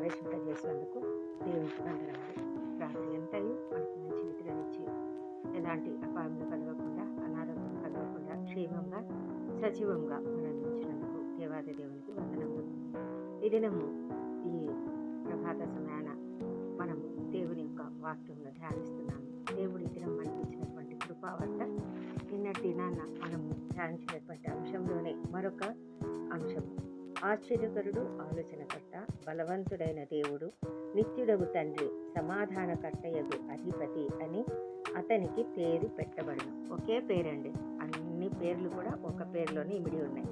ప్రవేశింపజేసినందుకు దేవునికి వందనాలు. ప్రార్థన ఎంతయు మనకు మంచి నిద్రనిచ్చి ఎలాంటి అపాయం కలగకుండా అనారోగ్యం కలగకుండా క్షేమంగా సజీవంగా మరణించినందుకు ఉంచినందుకు దేవాది దేవునికి వందనములు. ఈ దినము ఈ ప్రభాత సమయాన మనము దేవుని యొక్క వాక్యంలో ధ్యానిస్తున్నాము. దేవుడి దినం మనకిచ్చినటువంటి కృపావర్త నిన్నటి నాన్న మనము ధ్యానించినటువంటి అంశంలోనే మరొక అంశం ఆశ్చర్యకరుడు ఆలోచనకర్త బలవంతుడైన దేవుడు నిత్యుడగు తండ్రి సమాధానకర్తయగు అధిపతి అని అతనికి పేరు పెట్టబడను. ఒకే పేరండి. అన్ని పేర్లు కూడా ఒక పేరులోనే ఇమిడి ఉన్నాయి.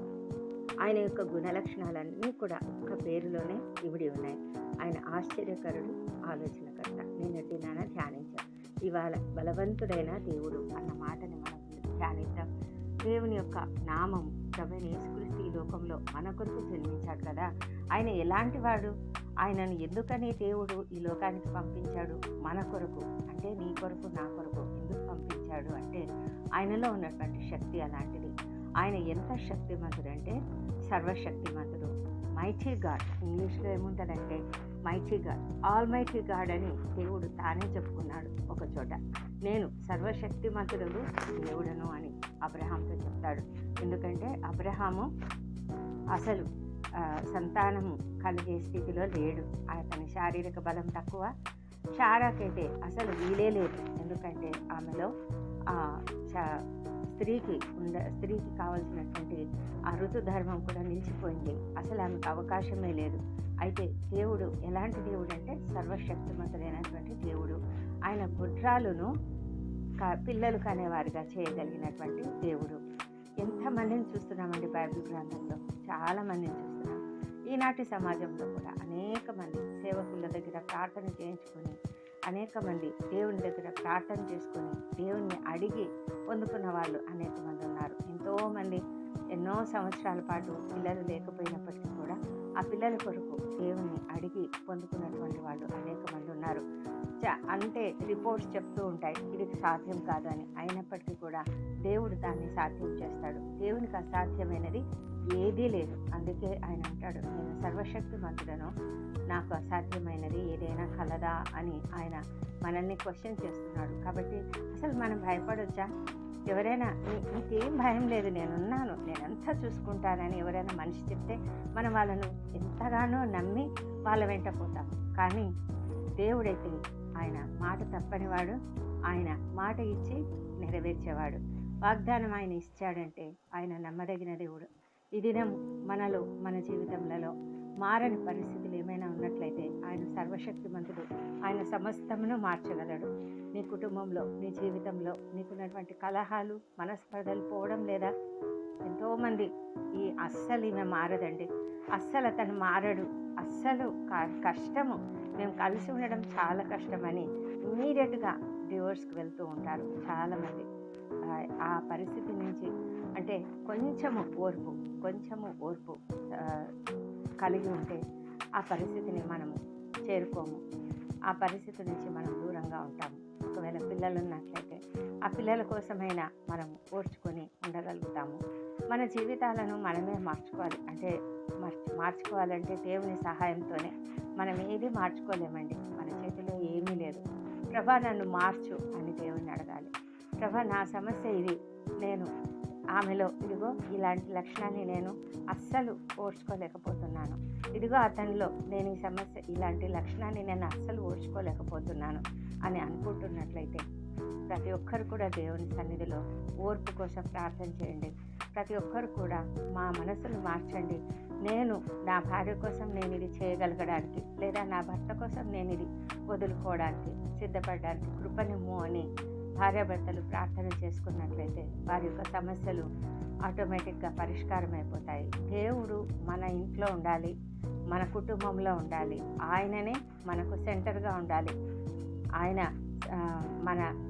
ఆయన యొక్క గుణలక్షణాలన్నీ కూడా ఒక పేరులోనే ఇమిడి ఉన్నాయి. ఆయన ఆశ్చర్యకరుడు ఆలోచనకర్త. నిన్నటి నాన్న ధ్యానించాం ఇవాళ బలవంతుడైన దేవుడు అన్న మాటని మనం ధ్యానిద్దాం. దేవుని యొక్క నామం ప్రభు యేసుక్రీస్తు ఈ లోకంలో మన కొరకు జన్మించాడు కదా. ఆయన ఎలాంటి వాడు? ఆయనను ఎందుకని దేవుడు ఈ లోకానికి పంపించాడు? మన కొరకు అంటే నీ కొరకు నా కొరకు ఎందుకు పంపించాడు అంటే ఆయనలో ఉన్నటువంటి శక్తి అలాంటిది. ఆయన ఎంత శక్తిమంతుడు అంటే సర్వశక్తిమంతుడు మైటీ గాడ్ ఇంగ్లీష్లో ఏముంటుందంటే mighty God almighty God అని దేవుడు తానే చెప్పుకున్నాడు ఒక చోట. నేను సర్వశక్తిమంతుడు దేవుడను అని అబ్రహాంతో చెప్తాడు. ఎందుకంటే అబ్రహాము అసలు సంతానము కలిగే స్థితిలో లేడు. అతని శారీరక బలం తక్కువ. షారాకైతే అసలు వీలే లేదు. ఎందుకంటే ఆమెలో చ- స్త్రీకి ఉండ స్త్రీకి కావలసినటువంటి ఆ ఋతుధర్మం కూడా నిలిచిపోయింది. అసలు ఆమెకు అవకాశమే లేదు. అయితే దేవుడు ఎలాంటి దేవుడు అంటే సర్వశక్తిమంతుడైనటువంటి దేవుడు. ఆయన గుడ్రాలను క- పిల్లలు కనేవారిగా చేయగలిగినటువంటి దేవుడు. ఎంతమందిని చూస్తున్నామండి బైబిల్ గ్రంథంలో? చాలామందిని చూస్తున్నాం. ఈనాటి సమాజంలో కూడా అనేక మంది సేవకుల దగ్గర ప్రార్థన చేయించుకొని అనేక మంది దేవుని దగ్గర ప్రార్థన చేసుకొని దేవుణ్ణి అడిగి పొందుకున్న వాళ్ళు అనేక మంది ఉన్నారు. ఎంతోమంది ఎన్నో సంవత్సరాల పాటు పిల్లలు లేకపోయినప్పటికీ కూడా ఆ పిల్లల కొరకు దేవుని అడిగి పొందుకున్నటువంటి వాళ్ళు అనేక మంది ఉన్నారు. చ- అంటే రిపోర్ట్స్ చెప్తూ ఉంటాయి ఇది సాధ్యం కాదు అని. అయినప్పటికీ కూడా దేవుడు దాన్ని సాధ్యం చేస్తాడు. దేవునికి అసాధ్యమైనది ఏదీ లేదు. అందుకే ఆయన అంటాడు నేను సర్వశక్తిమంతుడను నాకు అసాధ్యమైనది ఏదైనా కలదా? అని ఆయన మనల్ని క్వశ్చన్ చేస్తున్నాడు. కాబట్టి అసలు మనం భయపడొచ్చా? ఎవరైనా నీకేం భయం లేదు. నేనున్నాను. నేనంతా చూసుకుంటానని ఎవరైనా మనిషి చెప్తే మనం వాళ్ళను ఎంతగానో నమ్మి వాళ్ళ వెంట పోతాం. కానీ దేవుడైతే ఆయన మాట తప్పనివాడు. ఆయన మాట ఇచ్చి నెరవేర్చేవాడు. వాగ్దానం ఆయన ఇచ్చాడంటే ఆయన నమ్మదగిన దేవుడు. ఈ దినం మనలో మన జీవితంలో మారని పరిస్థితులు ఏమైనా ఉన్నట్లయితే ఆయన సర్వశక్తిమంతుడు ఆయన సమస్తమును మార్చగలడు. నీ కుటుంబంలో నీ జీవితంలో నీకున్నటువంటి కలహాలు మనస్పర్ధలు పోవడం లేదా? ఎంతోమంది ఈ అస్సలు ఈమె మారదండి. అస్సలు అతను మారడు. అస్సలు కష్టము. మేము కలిసి ఉండడం చాలా కష్టమని ఇమీడియట్గా డివోర్స్కి వెళ్తూ ఉంటారు చాలామంది. ఆ పరిస్థితి నుంచి అంటే కొంచెము ఓర్పు కొంచెము ఓర్పు కలిగి ఉంటే ఆ పరిస్థితిని మనము చేరుకోము. ఆ పరిస్థితి నుంచి మనం దూరంగా ఉంటాము. ఒకవేళ పిల్లలు ఉన్నట్లయితే ఆ పిల్లల కోసమైనా మనం ఓర్చుకొని ఉండగలుగుతాము. మన జీవితాలను మనమే మార్చుకోవాలి. అంటే మార్చు మార్చుకోవాలంటే దేవుని సహాయంతోనే మనం ఏది మార్చుకోలేమండి. మన చేతిలో ఏమీ లేదు. ప్రభా నన్ను మార్చు అని దేవుని అడగాలి. ప్రభా నా సమస్య ఇది. నేను ఆమెలో ఇదిగో ఇలాంటి లక్షణాన్ని నేను అస్సలు ఓర్చుకోలేకపోతున్నాను. ఇదిగో అతనిలో నేను ఈ సమస్య ఇలాంటి లక్షణాన్ని నేను అస్సలు ఓర్చుకోలేకపోతున్నాను అని అనుకుంటున్నట్లయితే ప్రతి ఒక్కరు కూడా దేవుని సన్నిధిలో ఓర్పు కోసం ప్రార్థన చేయండి. ప్రతి ఒక్కరు కూడా మా మనసును మార్చండి. నేను నా భార్య కోసం నేను ఇది చేయగలగడానికి లేదా నా భర్త కోసం నేను ఇది వదులుకోవడానికి సిద్ధపడడానికి కృపనిమ్ము అని భార్యాభర్తలు ప్రార్థన చేసుకున్నట్లయితే వారి యొక్క సమస్యలు ఆటోమేటిక్గా పరిష్కారం అయిపోతాయి దేవుడు మన ఇంట్లో ఉండాలి మన కుటుంబంలో ఉండాలి ఆయననే మనకు సెంటర్గా ఉండాలి. ఆయన మన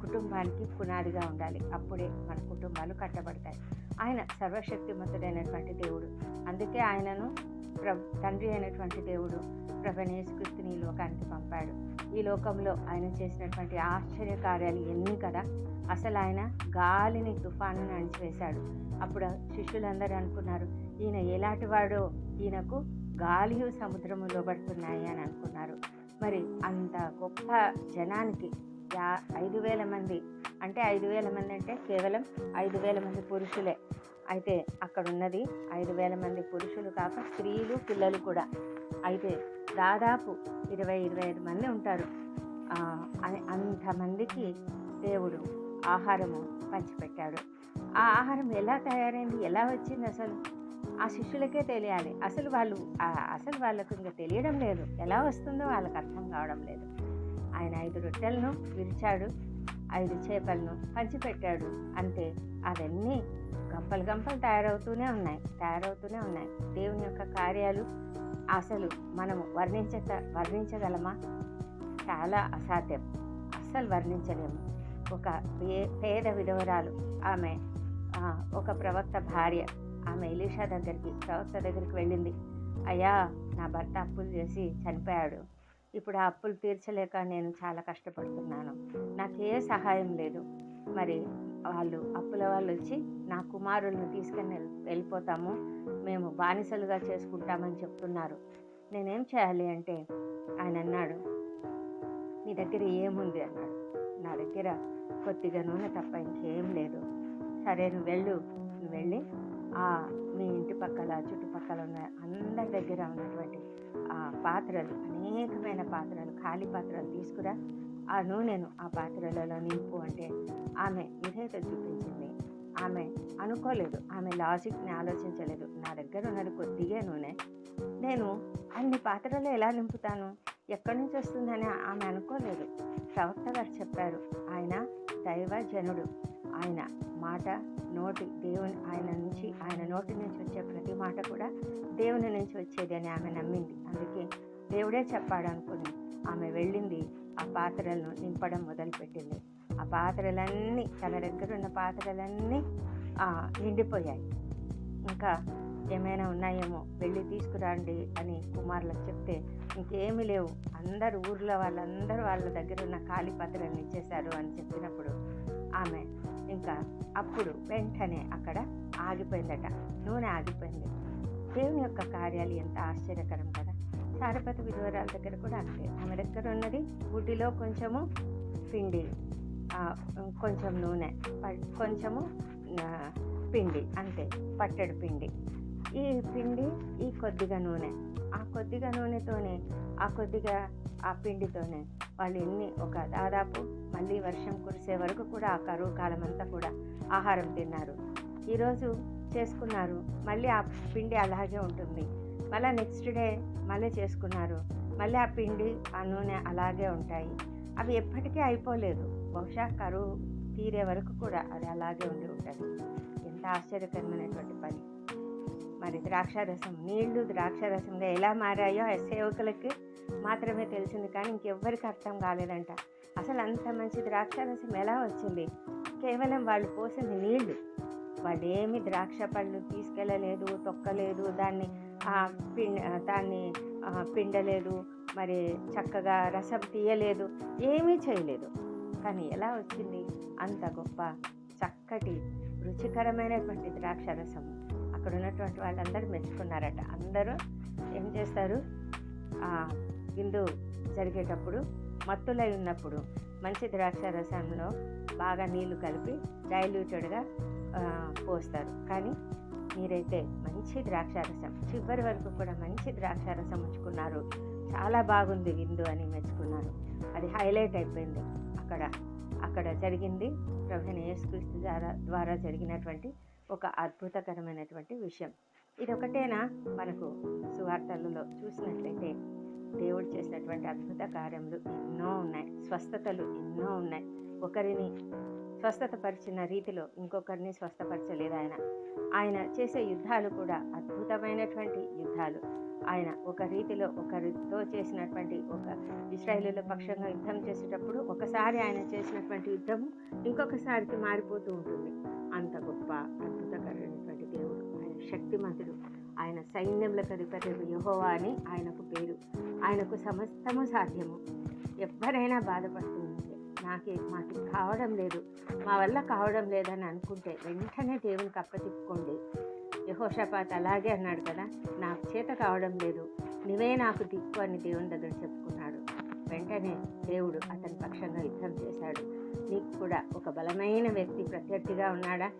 కుటుంబానికి పునాదిగా ఉండాలి. అప్పుడే మన కుటుంబాలు కట్టబడతాయి. ఆయన సర్వశక్తిమంతుడైనటువంటి దేవుడు. అందుకే ఆయనను ప్ర తండ్రి అయినటువంటి దేవుడు ప్రభనేసుక్రీస్తుని ఈ లోకానికి పంపాడు. ఈ లోకంలో ఆయన చేసినటువంటి ఆశ్చర్య కార్యాలు ఎన్ని కదా? అసలు ఆయన గాలిని తుఫాను అణిచివేశాడు. అప్పుడు శిష్యులందరూ అనుకున్నారు ఈయన ఎలాంటి వాడో? ఈయనకు గాలియు సముద్రము లోబడుతున్నాయి అని అనుకున్నారు. మరి అంత గొప్ప జనానికి యా ఐదు వేల మంది అంటే ఐదు వేల మంది అంటే కేవలం ఐదు వేల మంది పురుషులే. అయితే అక్కడ ఉన్నది ఐదు వేల మంది పురుషులు కాక స్త్రీలు పిల్లలు కూడా. అయితే దాదాపు ఇరవై ఇరవై ఐదు మంది ఉంటారు. అంతమందికి దేవుడు ఆహారము పంచిపెట్టాడు. ఆ ఆహారం ఎలా తయారైంది ఎలా వచ్చింది అసలు? ఆ శిష్యులకే తెలియాలి. అసలు వాళ్ళు అసలు వాళ్ళకు ఇంకా తెలియడం లేదు. ఎలా వస్తుందో వాళ్ళకి అర్థం కావడం లేదు. ఆయన ఐదు రొట్టెలను విరిచాడు ఐదు చేపలను పంచిపెట్టాడు. అంతే అవన్నీ గంపలు గంపలు తయారవుతూనే ఉన్నాయి తయారవుతూనే ఉన్నాయి. దేవుని యొక్క కార్యాలు అసలు మనము వర్ణించ వర్ణించగలమా? చాలా అసాధ్యం. అస్సలు వర్ణించలేము. ఒక పేద విధవరాలు ఆమె ఒక ప్రవక్త భార్య ఆమె ఎలీషా దగ్గరికి ప్రవక్త దగ్గరికి వెళ్ళింది. అయ్యా నా భర్త అప్పులు చేసి చనిపోయాడు. ఇప్పుడు ఆ అప్పులు తీర్చలేక నేను చాలా కష్టపడుతున్నాను. నాకు ఏ సహాయం లేదు. మరి వాళ్ళు అప్పుల వాళ్ళు వచ్చి నా కుమారులను తీసుకొని వెళ్ళిపోతాము మేము బానిసలుగా చేసుకుంటామని చెప్తున్నారు. నేనేం చేయాలి అంటే ఆయన అన్నాడు నీ దగ్గర ఏముంది? అన్నాడు. నా దగ్గర కొద్దిగా నూనె తప్ప ఇంకేం లేదు. సరే నువ్వు వెళ్ళు. నువ్వు వెళ్ళి ఆ మీ ఇంటి పక్కల చుట్టుపక్కల ఉన్న అందరి దగ్గర ఉన్నటువంటి ఆ పాత్రలు అనేకమైన పాత్రలు ఖాళీ పాత్రలు తీసుకురా. ఆ నూనెను ఆ పాత్రలలో నింపు అంటే ఆమె విధేయత చూపించింది. ఆమె అనుకోలేదు. ఆమె లాజిక్ని ఆలోచించలేదు. నా దగ్గర ఉన్నది కొద్దిగా నూనె. నేను అన్ని పాత్రలు ఎలా నింపుతాను? ఎక్కడి నుంచి వస్తుందని ఆమె అనుకోలేదు. ప్రవక్త గారు చెప్పారు. ఆయన దైవజనుడు. ఆయన మాట నోటి దేవుని ఆయన నుంచి ఆయన నోటి నుంచి వచ్చే ప్రతి మాట కూడా దేవుని నుంచి వచ్చేది అని ఆమె నమ్మింది. అందుకే దేవుడే చెప్పాడనుకుని ఆమె వెళ్ళింది ఆ పాత్రలను నింపడం మొదలుపెట్టింది. ఆ పాత్రలన్నీ తన దగ్గర ఉన్న పాత్రలన్నీ నిండిపోయాయి. ఇంకా ఏమైనా ఉన్నాయేమో వెళ్ళి తీసుకురండి అని కుమారులకు చెప్తే ఇంకేమీ లేవు. అందరు ఊర్లో వాళ్ళందరూ వాళ్ళ దగ్గర ఉన్న ఖాళీ పాత్రలను ఇచ్చేశారు అని చెప్పినప్పుడు ఆమె ఇంకా అప్పుడు వెంటనే అక్కడ ఆగిపోయిందట. నూనె ఆగిపోయింది. దేవుని యొక్క కార్యాలు ఎంత ఆశ్చర్యకరం కదా! తారపతి విధవరాల దగ్గర కూడా అంతే. ఆమె దగ్గర ఉన్నది గుడ్డిలో కొంచెము పిండి కొంచెం నూనె కొంచెము పిండి అంతే పట్టెడు పిండి. ఈ పిండి ఈ కొద్దిగా నూనె. ఆ కొద్దిగా నూనెతోనే ఆ కొద్దిగా ఆ పిండితోనే వాళ్ళు ఎన్ని ఒక దాదాపు మళ్ళీ వర్షం కురిసే వరకు కూడా ఆ కరువు కాలం అంతా కూడా ఆహారం తిన్నారు. ఈరోజు చేసుకున్నారు. మళ్ళీ ఆ పిండి అలాగే ఉంటుంది. మళ్ళీ నెక్స్ట్ డే మళ్ళీ చేసుకున్నారు. మళ్ళీ ఆ పిండి ఆ నూనె అలాగే ఉంటాయి. అవి ఎప్పటికీ అయిపోలేదు. బహుశా కరువు తీరే వరకు కూడా అది అలాగే ఉండి ఉంటుంది. ఎంత ఆశ్చర్యకరమైనటువంటి పని. మరి ద్రాక్షారసం నీళ్ళు ద్రాక్షారసంగా ఎలా మారాయో ఆ సేవకులకి మాత్రమే తెలిసింది కానీ ఇంకెవ్వరికి అర్థం కాలేదంట. అసలు అంత మంచి ద్రాక్షారసం ఎలా వచ్చింది? కేవలం వాళ్ళు పోసింది నీళ్ళు. వాళ్ళు ఏమి ద్రాక్ష పళ్ళు తీసుకెళ్ళలేదు తొక్కలేదు దాన్ని ఆ, పిం దాన్ని పిండలేదు మరి చక్కగా రసం తీయలేదు ఏమీ చేయలేదు. కానీ ఎలా వచ్చింది? అంత గొప్ప చక్కటి రుచికరమైనటువంటి ద్రాక్ష రసం. అక్కడ ఉన్నటువంటి వాళ్ళందరూ మెచ్చుకున్నారట. అందరూ ఏం చేస్తారు? ఆ, విందు జరిగేటప్పుడు మత్తులై ఉన్నప్పుడు మంచి ద్రాక్ష రసంలో బాగా నీళ్ళు కలిపి డైల్యూటెడ్గా పోస్తారు. కానీ మీరైతే మంచి ద్రాక్షారసం చివరి వరకు కూడా మంచి ద్రాక్షారసం ఉంచుకున్నారు. చాలా బాగుంది విందు అని మెచ్చుకున్నారు. అది హైలైట్ అయిపోయింది. అక్కడ అక్కడ జరిగింది ప్రభుత్వ యేసుక్రీస్తు ద్వారా ద్వారా జరిగినటువంటి ఒక అద్భుతకరమైనటువంటి విషయం. ఇది ఒకటేనా మనకు సువార్తలలో చూసినట్లయితే దేవుడు చేసినటువంటి అద్భుత కార్యములు ఎన్నో ఉన్నాయి. స్వస్థతలు ఎన్నో ఉన్నాయి. ఒకరిని స్వస్థత పరిచిన రీతిలో ఇంకొకరిని స్వస్థపరచలేదు ఆయన. ఆయన చేసే యుద్ధాలు కూడా అద్భుతమైనటువంటి యుద్ధాలు. ఆయన ఒక రీతిలో ఒకరితో చేసినటువంటి ఒక ఇస్రాయేలీల పక్షంగా యుద్ధం చేసేటప్పుడు ఒకసారి ఆయన చేసినటువంటి యుద్ధము ఇంకొకసారికి మారిపోతూ ఉంటుంది. అంత గొప్ప అద్భుతకరమైనటువంటి దేవుడు ఆయన శక్తిమంతుడు ఆయన సైన్యములకు అధిపతి యహోవా అని ఆయనకు పేరు. ఆయనకు సమస్తము సాధ్యము. ఎవరైనా బాధపడుతుంది నాకే మాకు కావడం లేదు. మా వల్ల కావడం లేదని అనుకుంటే వెంటనే దేవునికి అప్పతిప్పుకోండి యహోషపాత్ అలాగే అన్నాడు కదా నాకు చేత కావడం లేదు. నువ్వే నాకు దిక్కు అని దేవుని దగ్గర చెప్పుకున్నాడు. వెంటనే దేవుడు అతని పక్షంగా యుద్ధం చేశాడు. నీకు కూడా ఒక బలమైన వ్యక్తి ప్రత్యర్థిగా ఉన్నాడా?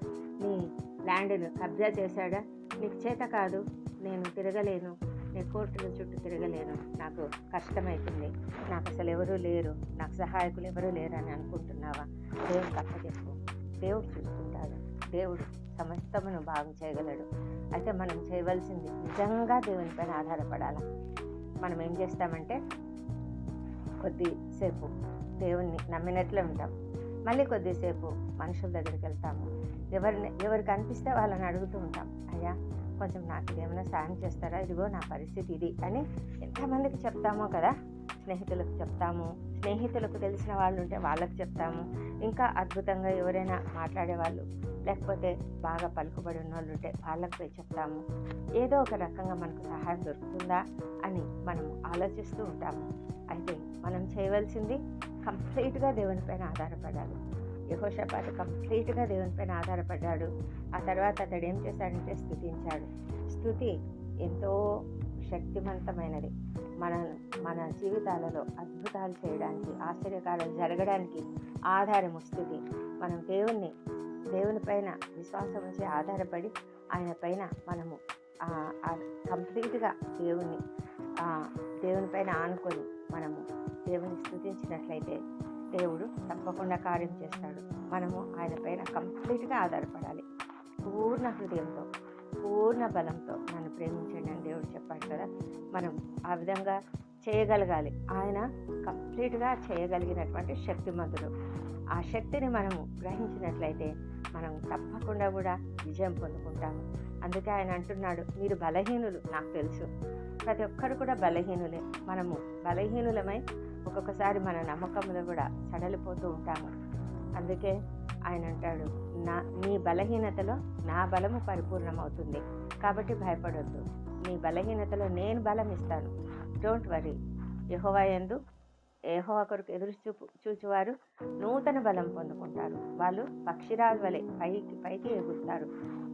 నీ ల్యాండ్ను కబ్జా చేశాడా? నీకు చేత కాదు నేను తిరగలేను. నేను కోర్టుల చుట్టూ తిరగలేను. నాకు కష్టమవుతుంది నాకు అసలు ఎవరూ లేరు. నాకు సహాయకులు ఎవరూ లేరు అని అనుకుంటున్నావా? దేవుడు తప్పచెప్పు దేవుడు చూసుకుంటాడు దేవుడు సమస్తమును బాగు చేయగలడు. అయితే మనం చేయవలసింది నిజంగా దేవునిపైన ఆధారపడాలి? మనం ఏం చేస్తామంటే కొద్దిసేపు దేవుణ్ణి నమ్మినట్లే ఉంటాం. మళ్ళీ కొద్దిసేపు మనుషుల దగ్గరికి వెళ్తాము. ఎవరిని ఎవరికి అనిపిస్తే వాళ్ళని అడుగుతూ ఉంటాం. అయ్యా కొంచెం నాకు ఏమైనా సాయం చేస్తారా? ఇదిగో నా పరిస్థితి ఇది అని ఎంతమందికి చెప్తామో కదా? స్నేహితులకు చెప్తాము. స్నేహితులకు తెలిసిన వాళ్ళు ఉంటే వాళ్ళకి చెప్తాము. ఇంకా అద్భుతంగా ఎవరైనా మాట్లాడే వాళ్ళు లేకపోతే బాగా పలుకుబడి ఉన్న వాళ్ళు ఉంటే వాళ్ళకి పోయి చెప్తాము. ఏదో ఒక రకంగా మనకు సహాయం దొరుకుతుందా అని మనం ఆలోచిస్తూ ఉంటాము. అయితే మనం చేయవలసింది కంప్లీట్గా దేవుని పైన ఆధారపడాలి. యహోషపాత కంప్లీట్గా దేవునిపైన ఆధారపడ్డాడు. ఆ తర్వాత అతడు ఏం చేశాడంటే స్థుతించాడు. స్థుతి ఎంతో శక్తివంతమైనది మన మన జీవితాలలో అద్భుతాలు చేయడానికి ఆశ్చర్యకారాలు జరగడానికి ఆధారము స్థుతి. మనం దేవుణ్ణి దేవుని పైన విశ్వాసం ఉంచి ఆధారపడి ఆయన పైన మనము కంప్లీట్గా దేవుణ్ణి దేవుని పైన ఆనుకొని మనము దేవుని స్థుతించినట్లయితే దేవుడు తప్పకుండా కార్యం చేస్తాడు. మనము ఆయన పైన కంప్లీట్గా ఆధారపడాలి. పూర్ణ హృదయంతో పూర్ణ బలంతో నన్ను ప్రేమించండి అని దేవుడు చెప్పాడు కదా. మనం ఆ విధంగా చేయగలగాలి. ఆయన కంప్లీట్గా చేయగలిగినటువంటి శక్తిమంతుడు. ఆ శక్తిని మనము గ్రహించినట్లయితే మనం తప్పకుండా కూడా విజయం పొందుకుంటాము. అందుకే ఆయన అంటున్నాడు మీరు బలహీనులు నాకు తెలుసు. ప్రతి ఒక్కరు కూడా బలహీనులే. మనము బలహీనులమై ఒక్కొక్కసారి మన నమ్మకంలో కూడా సడలిపోతూ ఉంటాము. అందుకే ఆయన అంటాడు నా నీ బలహీనతలో నా బలము పరిపూర్ణమవుతుంది. కాబట్టి భయపడొద్దు. నీ బలహీనతలో నేను బలం ఇస్తాను. డోంట్ వరీ యహోవా ఎందు యహోవా కొరకు ఎదురు చూపు చూచువారు నూతన బలం పొందుకుంటారు. వాళ్ళు పక్షిరాజు వలె పైకి పైకి ఎగురుతారు.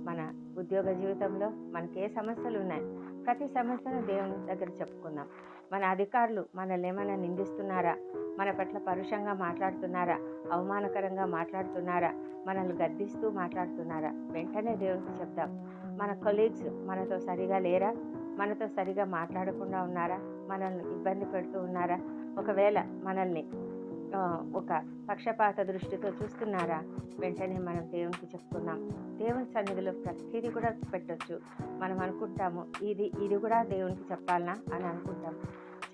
మన ఉద్యోగ జీవితంలో మనకి ఏ సమస్యలు ఉన్నాయి ప్రతి సమస్యను దేవుని దగ్గర చెప్పుకుందాం. మన అధికారులు మనల్ని ఏమైనా నిందిస్తున్నారా? మన పట్ల పరుషంగా మాట్లాడుతున్నారా? అవమానకరంగా మాట్లాడుతున్నారా? మనల్ని గద్దిస్తూ మాట్లాడుతున్నారా? వెంటనే దేవునికి చెప్దాం. మన కొలీగ్స్ మనతో సరిగా లేరా? మనతో సరిగా మాట్లాడకుండా ఉన్నారా? మనల్ని ఇబ్బంది పెడుతూ ఉన్నారా? ఒకవేళ మనల్ని ఒక పక్షపాత దృష్టితో చూస్తున్నారా? వెంటనే మనం దేవునికి చెప్తున్నాం దేవుని సన్నిధిలో ప్రతిదీ కూడా పెట్టచ్చు. మనం అనుకుంటాము ఇది ఇది కూడా దేవునికి చెప్పాలనా అని అనుకుంటాం.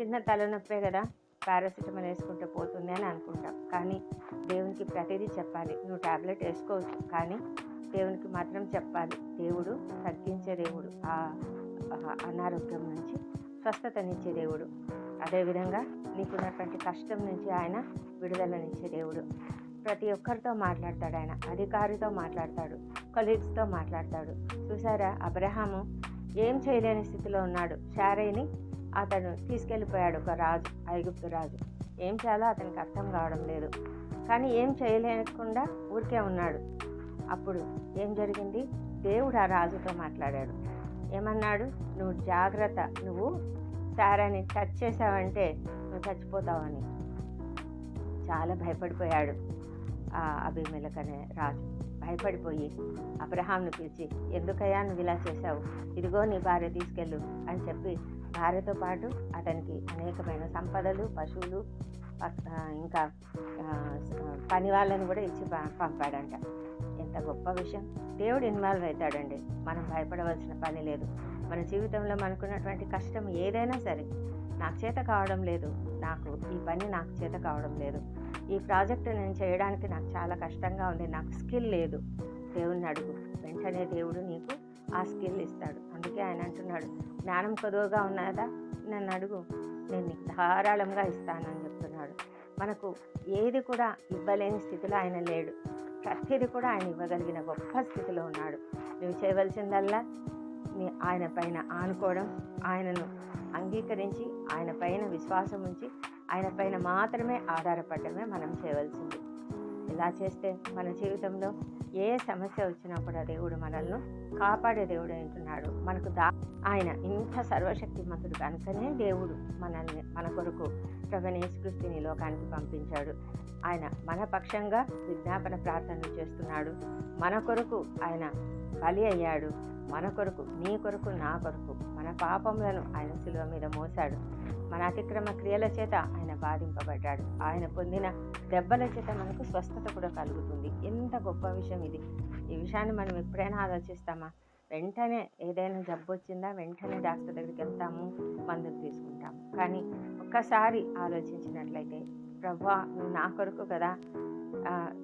చిన్న తలనొప్పే కదా పారాసిటమాల్ వేసుకుంటే పోతుంది అని అనుకుంటాం. కానీ దేవునికి ప్రతిదీ చెప్పాలి. నువ్వు ట్యాబ్లెట్ వేసుకోవచ్చు కానీ దేవునికి మాత్రం చెప్పాలి. దేవుడు తగ్గించే దేవుడు ఆ అనారోగ్యం నుంచి స్వస్థతనిచ్చే దేవుడు. అదేవిధంగా నీకున్నటువంటి కష్టం నుంచి ఆయన విడుదలనిచ్చే దేవుడు. ప్రతి ఒక్కరితో మాట్లాడతాడు ఆయన. అధికారితో మాట్లాడతాడు. కొలీగ్స్తో మాట్లాడతాడు. చూసారా అబ్రహాము ఏం చేయలేని స్థితిలో ఉన్నాడు. షారైని అతను తీసుకెళ్ళిపోయాడు ఒక రాజు ఐగుప్తు రాజు. ఏం చేయాలో అతనికి అర్థం కావడం లేదు. కానీ ఏం చేయలేకుండా ఊరికే ఉన్నాడు. అప్పుడు ఏం జరిగింది? దేవుడు ఆ రాజుతో మాట్లాడాడు. ఏమన్నాడు? నువ్వు జాగ్రత్త. నువ్వు సారాని టచ్ చేసావంటే నువ్వు చచ్చిపోతావని. చాలా భయపడిపోయాడు ఆ అభిమేలక్ అనే రాజు. భయపడిపోయి అబ్రహాంను పిలిచి ఎందుకయ్యా నువ్వు ఇలా చేశావు? ఇదిగో నీ భార్య తీసుకెళ్ళు అని చెప్పి భార్యతో పాటు అతనికి అనేకమైన సంపదలు పశువులు ఇంకా పని వాళ్ళని కూడా ఇచ్చి పంపాడంట. ఎంత గొప్ప విషయం? దేవుడు ఇన్వాల్వ్ అవుతాడండి మనం భయపడవలసిన పని లేదు. మన జీవితంలో మనకున్నటువంటి కష్టం ఏదైనా సరే నాకు చేత కావడం లేదు. నాకు ఈ పని నాకు చేత కావడం లేదు. ఈ ప్రాజెక్ట్ నేను చేయడానికి నాకు చాలా కష్టంగా ఉంది. నాకు స్కిల్ లేదు. దేవుణ్ణి అడుగు. వెంటనే దేవుడు నీకు ఆ స్కిల్ ఇస్తాడు. అందుకే ఆయన అంటున్నాడు. జ్ఞానం కొదువుగా ఉన్నదా? నన్ను అడుగు. నేను నీకు ధారాళంగా ఇస్తానని చెప్తున్నాడు. మనకు ఏది కూడా ఇవ్వలేని స్థితిలో ఆయన లేడు. ప్రతిదీ కూడా ఆయన ఇవ్వగలిగిన గొప్ప స్థితిలో ఉన్నాడు. నువ్వు చేయవలసిందల్లా నీ ఆయన పైన ఆనుకోవడం ఆయనను అంగీకరించి ఆయన పైన విశ్వాసం ఉంచి ఆయన పైన మాత్రమే ఆధారపడమే మనం చేయవలసింది. ఇలా చేస్తే మన జీవితంలో ఏ సమస్య వచ్చినా కూడా దేవుడు మనల్ని కాపాడే దేవుడు అంటున్నాడు మనకు దా ఆయన ఇంత సర్వశక్తిమంతుడు కనుకనే దేవుడు మనల్ని మన కొరకు ప్రభనేశ్వృష్టిని లోకానికి పంపించాడు. ఆయన మన పక్షంగా విజ్ఞాపన ప్రార్థనలు చేస్తున్నాడు. మన కొరకు ఆయన బలి అయ్యాడు. మన కొరకు నీ కొరకు నా కొరకు. మన పాపములను ఆయన శిలువ మీద మోసాడు మన అతిక్రమ క్రియల చేత ఆయన బాధింపబడ్డాడు. ఆయన పొందిన దెబ్బల చేత మనకు స్వస్థత కూడా కలుగుతుంది. ఎంత గొప్ప విషయం ఇది. ఈ విషయాన్ని మనం ఎప్పుడైనా ఆలోచిస్తామా? వెంటనే ఏదైనా జబ్బు వచ్చిందా? వెంటనే డాక్టర్ దగ్గరికి వెళ్తాము మందులు తీసుకుంటాము. కానీ ఒక్కసారి ఆలోచించినట్లయితే ప్రభా నువ్వు నా కొరకు కదా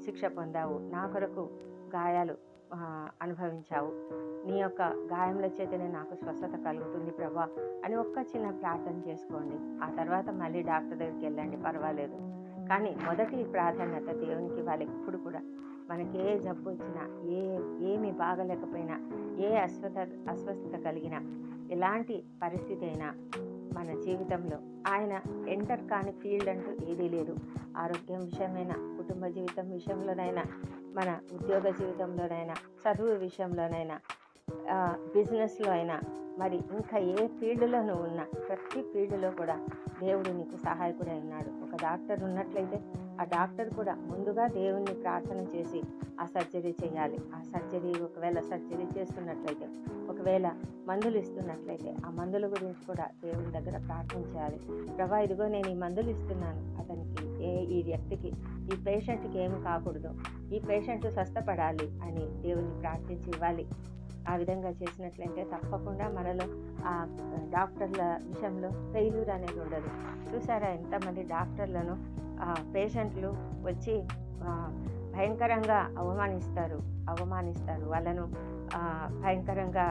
శిక్ష పొందావు. నా కొరకు గాయాలు అనుభవించావు. నీ యొక్క గాయముల చేతనే నాకు స్వస్థత కలుగుతుంది ప్రభా అని ఒక్క చిన్న ప్రార్థన చేసుకోండి. ఆ తర్వాత మళ్ళీ డాక్టర్ దగ్గరికి వెళ్ళండి పర్వాలేదు. కానీ మొదటి ప్రాధాన్యత దేవునికి వాళ్ళు ఎప్పుడు కూడా మనకి ఏ జబ్బు వచ్చినా ఏ ఏమి బాగలేకపోయినా ఏ అస్వత అస్వస్థత కలిగినా ఎలాంటి పరిస్థితి అయినా మన జీవితంలో ఆయన ఎంటర్ కాని ఫీల్డ్ అంటూ ఏదీ లేదు. ఆరోగ్యం విషయమైనా కుటుంబ జీవితం విషయంలోనైనా మన ఉద్యోగ జీవితంలోనైనా చదువు విషయంలోనైనా బిజినెస్లో అయినా మరి ఇంకా ఏ ఫీల్డ్లో నువ్వు ఉన్నా ప్రతి ఫీల్డ్లో కూడా దేవుడు నీకు సహాయకుడై ఉన్నాడు. ఒక డాక్టర్ ఉన్నట్లయితే ఆ డాక్టర్ కూడా ముందుగా దేవుణ్ణి ప్రార్థన చేసి ఆ సర్జరీ చేయాలి. ఆ సర్జరీ ఒకవేళ సర్జరీ చేస్తున్నట్లయితే ఒకవేళ మందులు ఇస్తున్నట్లయితే ఆ మందుల గురించి కూడా దేవుని దగ్గర ప్రార్థన చేయాలి. ప్రభా ఇదిగో నేను ఈ మందులు ఇస్తున్నాను. అతనికి ఏ ఈ వ్యక్తికి ఈ పేషెంట్కి ఏమి కాకూడదు. ఈ పేషెంట్ స్వస్థపడాలి అని దేవుని ప్రార్థించి ఇవ్వాలి. ఆ విధంగా చేసినట్లయితే తప్పకుండా మనలో ఆ డాక్టర్ల విషయంలో ఫెయిల్యూర్ అనేది ఉండదు. చూసారా ఎంతమంది డాక్టర్లను పేషెంట్లు వచ్చి భయంకరంగా అవమానిస్తారు అవమానిస్తారు. వాళ్ళను భయంకరంగా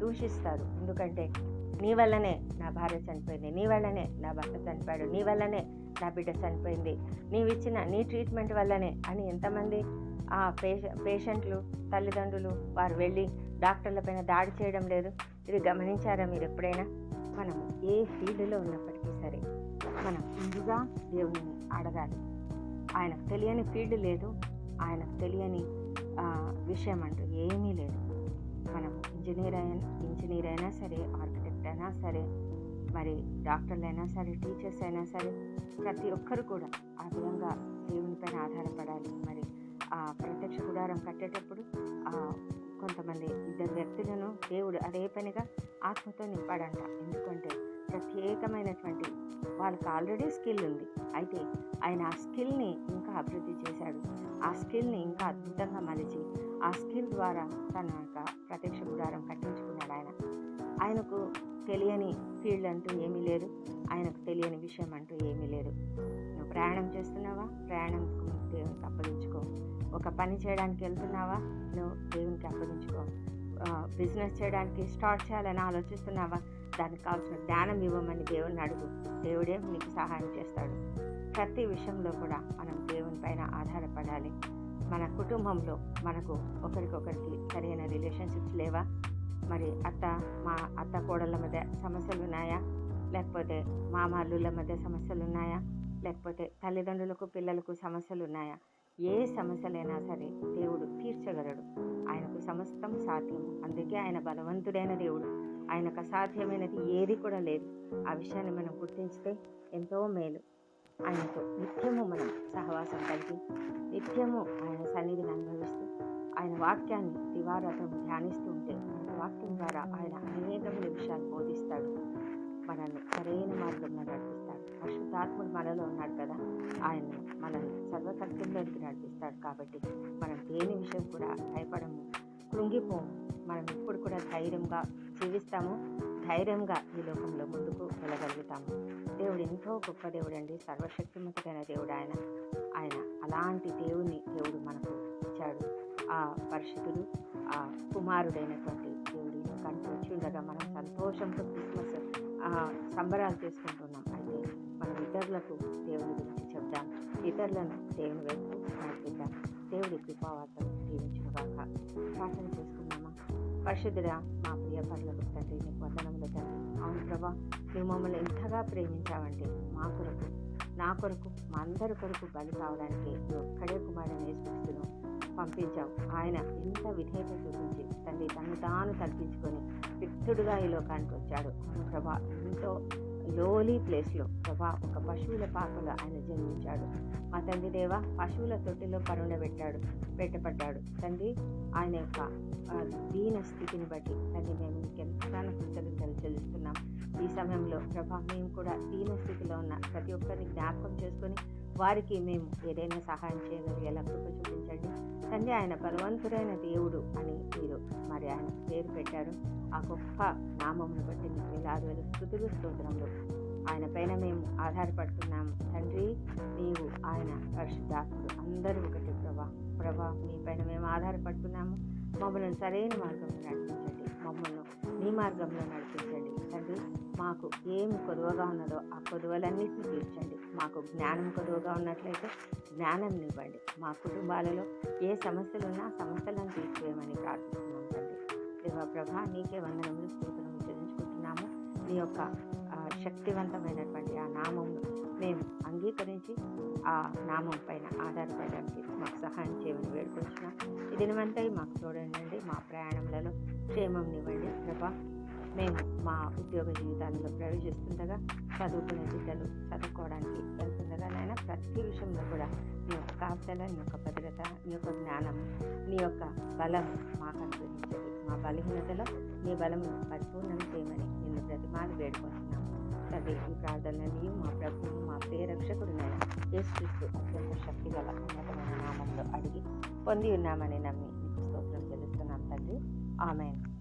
దూషిస్తారు. ఎందుకంటే నీ వల్లనే నా భార్య చనిపోయింది నీ వల్లనే నా భర్త చనిపోయాడు నీ వల్లనే నా బిడ్డ చనిపోయింది నీవిచ్చిన నీ ట్రీట్మెంట్ వల్లనే అని ఎంతమంది ఆ పేష పేషెంట్లు తల్లిదండ్రులు వారు వెళ్ళి డాక్టర్ల పైన దాడి చేయడం లేదు. ఇది గమనించారా మీరు ఎప్పుడైనా మనం ఏ ఫీల్డ్లో ఉన్నప్పటికీ సరే. మనం ముందుగా దేవుని అడగాలి. ఆయనకు తెలియని ఫీల్డ్ లేదు. ఆయనకు తెలియని విషయం అంటూ ఏమీ లేదు. మనం ఇంజనీర్ అయినా ఇంజనీర్ అయినా సరే ఆర్కిటెక్ట్ అయినా సరే మరి డాక్టర్లు అయినా సరే టీచర్స్ అయినా సరే ప్రతి ఒక్కరు కూడా ఆ విధంగా దేవుని పైన ఆధారపడాలి. మరి ఆ ప్రత్యక్ష గుడారం కట్టేటప్పుడు కొంతమంది ఇద్దరు వ్యక్తులను దేవుడు అదే పనిగా ఆత్మతో నింపాడంట. ఎందుకంటే ప్రత్యేకమైనటువంటి వాళ్ళకి ఆల్రెడీ స్కిల్ ఉంది. అయితే ఆయన ఆ స్కిల్ని ఇంకా అభివృద్ధి చేశాడు. ఆ స్కిల్ని ఇంకా అద్భుతంగా మలిచి ఆ స్కిల్ ద్వారా తన యొక్క ప్రత్యక్ష గుడారం కట్టించుకున్నాడు ఆయన. ఆయనకు తెలియని ఫీల్డ్ అంటూ ఏమీ లేదు. ఆయనకు తెలియని విషయం అంటూ ఏమీ లేదు. నువ్వు ప్రయాణం చేస్తున్నావా? ప్రయాణం దేవునికి అప్పగించుకో. ఒక పని చేయడానికి వెళ్తున్నావా? నువ్వు దేవునికి అప్పగించుకో. బిజినెస్ చేయడానికి స్టార్ట్ చేయాలని ఆలోచిస్తున్నావా? దానికి కావాల్సిన జ్ఞానం ఇవ్వమని దేవుని అడుగు. దేవుడే నీకు సహాయం చేస్తాడు. ప్రతి విషయంలో కూడా మనం దేవుని పైన ఆధారపడాలి. మన కుటుంబంలో మనకు ఒకరికొకరికి సరైన రిలేషన్షిప్స్ లేవా? మరి అత్త మా అత్త కోడళ్ళ మధ్య సమస్యలు ఉన్నాయా? లేకపోతే మామాళ్ళుల మధ్య సమస్యలు ఉన్నాయా? లేకపోతే తల్లిదండ్రులకు పిల్లలకు సమస్యలు ఉన్నాయా? ఏ సమస్యలైనా సరే దేవుడు తీర్చగలడు. ఆయనకు సమస్తం సాధ్యం. అందుకే ఆయన బలవంతుడైన దేవుడు. ఆయనకు అసాధ్యమైనది ఏది కూడా లేదు. ఆ విషయాన్ని మనం గుర్తించితే ఎంతో మేలు. ఆయనతో నిత్యము మనం సహవాసం కలిగి నిత్యము ఆయన సన్నిధిని అనుభవిస్తూ ఆయన వాక్యాన్ని దివారాతం ధ్యానిస్తూ ఉంటే మన వాక్యం ద్వారా ఆయన అనేకమైన విషయాలు బోధిస్తాడు. మనల్ని సరైన మార్గంలో నడిపిస్తాడు. పరిశుద్ధాత్ముడు మనలో ఉన్నాడు కదా. ఆయన మనల్ని సర్వకర్తంలోకి నడిపిస్తాడు కాబట్టి మనం దేని విషయం కూడా భయపడము కృంగిపోము. మనం ఎప్పుడు కూడా ధైర్యంగా జీవిస్తాము. ధైర్యంగా ఈ లోకంలో ముందుకు వెళ్ళగలుగుతాము. దేవుడు ఎంతో గొప్ప దేవుడు అండి సర్వశక్తిమంతుడైన దేవుడు ఆయన. ఆయన అలాంటి దేవుని దేవుడు మనకు ఇచ్చాడు. ఆ పరిశుద్ధుడు ఆ కుమారుడైనటువంటి దేవుడి కంటూ వచ్చి ఉండగా మనం సంతోషంతో క్రిస్మస్ ఆ, సంబరాలు చేసుకుంటున్నాం. అయితే మనం ఇతరులకు దేవుని గురించి చెప్దాం ఇతరులను దేవుని వైపు నడిపిద్దాం. దేవుడి కృపావార్తలు దీవించుగాక ప్రార్థన చేసుకున్నామా పరిశుద్ధుడా మా ప్రియ పనులకు తండ్రి నీకు వందనములు తండ్రి అవును ప్రభా నువ్వు మమ్మల్ని ఇంతగా ప్రేమించావంటే మా కొరకు నా కొరకు మా అందరి కొరకు బలి కావడానికి నువ్వు ఒక్కడే కుమారుని యేసుక్రీస్తును పంపించావు ఆయన ఎంత విధేయత చూపించి తండ్రి తను తాను తగ్గించుకొని రిక్తుడుగా ఈ లోకానికి వచ్చాడు ప్రభా ఎంతో లోలీ ప్లేస్లో ప్రభా ఒక పశువుల పాకలో ఆయన జన్మించాడు. మా తండ్రి దేవ పశువుల తొట్టిలో పరుండబెట్టాడు పెట్టబడ్డాడు. తండ్రి ఆయన యొక్క దీన స్థితిని బట్టి తండ్రి మేము మీకు ఎంతగానో కృతజ్ఞతలు చెల్లిస్తున్నాం. ఈ సమయంలో ప్రభా మేము కూడా దీన స్థితిలో ఉన్న ప్రతి ఒక్కరిని జ్ఞాపకం చేసుకొని వారికి మేము ఏదైనా సహాయం చేయగలిగేలా కృప చూపించండి. తండ్రి ఆయన బలవంతుడైన దేవుడు అని మీరు మరి ఆయన పేరు పెట్టారు. ఆ గొప్ప నామమును బట్టి మీకు వేలాది వేల స్థుతులు స్తోత్రములు. ఆయన పైన మేము ఆధారపడుతున్నాము. తండ్రి నీవు ఆయన పరిశుద్ధాత్ముడు. అందరూ ఒకటి ప్రభా. ప్రభా మీ పైన మేము ఆధారపడుతున్నాము. మమ్మల్ని సరైన మార్గంలో నడిపించండి. మమ్మల్ని మీ మార్గంలో నడిపించండి. తండ్రి మాకు ఏమి కొదువగా ఉన్నదో ఆ కొదువలన్నింటినీ తీర్చండి. మాకు జ్ఞానం కొదువగా ఉన్నట్లయితే జ్ఞానం ఇవ్వండి. మా కుటుంబాలలో ఏ సమస్యలు ఉన్నా సమస్యలను తీర్చేయమని ప్రార్థిస్తున్నాం. దేవ ప్రభా నీకే వందనములు స్తోత్రములు చెల్లించుకుంటున్నాము. నీ యొక్క శక్తివంతమైనటువంటి ఆ నామం మేము అంగీకరించి ఆ నామం పైన ఆధారపడడానికి మాకు సహాయం చేయమని వేడుకొచ్చిన ఈ దినమంతా మాకు చూడండి మా ప్రయాణంలో క్షేమం ఇవ్వండి ప్రభా మేము మా ఉద్యోగ జీవితాల్లో ప్రవేశిస్తుండగా చదువుకునే బిడ్డలు చదువుకోవడానికి వెళ్తుండగా నాయన ప్రతి విషయంలో కూడా నీ యొక్క కాపుదల నీ యొక్క భద్రత నీ యొక్క జ్ఞానం నీ యొక్క బలం మాకు అనుగ్రహించండి. మా బలహీనతలో నీ బలం పరిపూర్ణం చేయమని నిన్ను ప్రతిమాలు వేడుకుంటున్నాము. తండ్రి ఈ ప్రార్థనలు మా ప్రభువు మా ప్రియ రక్షకుడునైనా యేసుక్రీస్తు అత్యంత శక్తి గల ఉన్నతమైన నామంలో అడిగి పొంది ఉన్నామని నమ్మి స్తోత్రం చెల్లిస్తున్నాం తండ్రి. ఆమెన్.